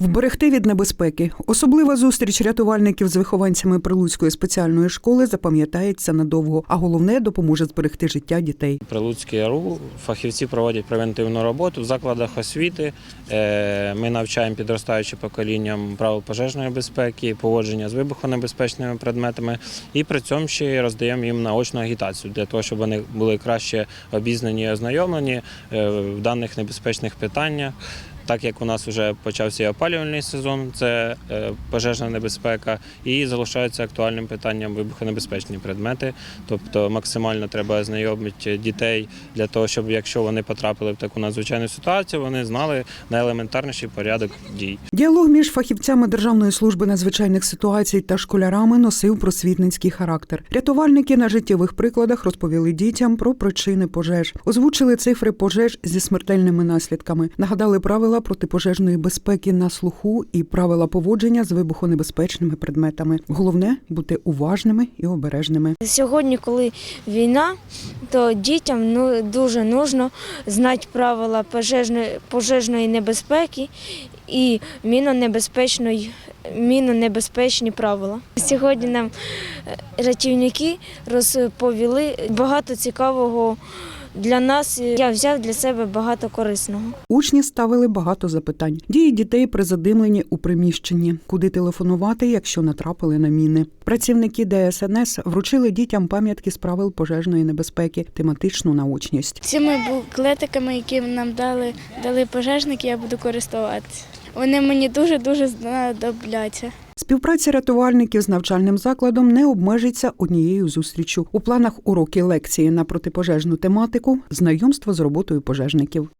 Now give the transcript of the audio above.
Вберегти від небезпеки. Особлива зустріч рятувальників з вихованцями Прилуцької спеціальної школи запам'ятається надовго, а головне допоможе зберегти життя дітей. Прилуцький РУ фахівці проводять превентивну роботу в закладах освіти. Е, Ми навчаємо підростаюче покоління правил пожежної безпеки, поводження з вибухонебезпечними предметами, і при цьому ще роздаємо їм наочну агітацію для того, щоб вони були краще обізнані і ознайомлені е, в даних небезпечних питаннях. Так як у нас вже почався опалювальний сезон, це е, пожежна небезпека, і залишаються актуальним питанням вибухонебезпечні предмети. Тобто максимально треба ознайомити дітей для того, щоб якщо вони потрапили в таку надзвичайну ситуацію, вони знали найелементарніший порядок дій. Діалог між фахівцями Державної служби надзвичайних ситуацій та школярами носив просвітницький характер. Рятувальники на життєвих прикладах розповіли дітям про причини пожеж, озвучили цифри пожеж зі смертельними наслідками, нагадали правила протипожежної безпеки на слуху і правила поводження з вибухонебезпечними предметами. Головне бути уважними і обережними. Сьогодні, коли війна, то дітям ну, дуже нужно знати правила пожежної, пожежної небезпеки і мінонебезпечної, мінонебезпечні правила. Сьогодні нам е, рятівники розповіли багато цікавого для нас. Я взяв для себе багато корисного. Учні ставили багато запитань. Дії дітей призадимлені у приміщенні, куди телефонувати, якщо натрапили на міни. Працівники ДСНС вручили дітям пам'ятки з правил пожежної небезпеки, тематичну наочність. Цими буклетиками, які нам дали, дали пожежники, я буду користуватися. Вони мені дуже-дуже знадобляться. Співпраця рятувальників з навчальним закладом не обмежиться однією зустрічю. У планах уроки лекції на протипожежну тематику, знайомство з роботою пожежників.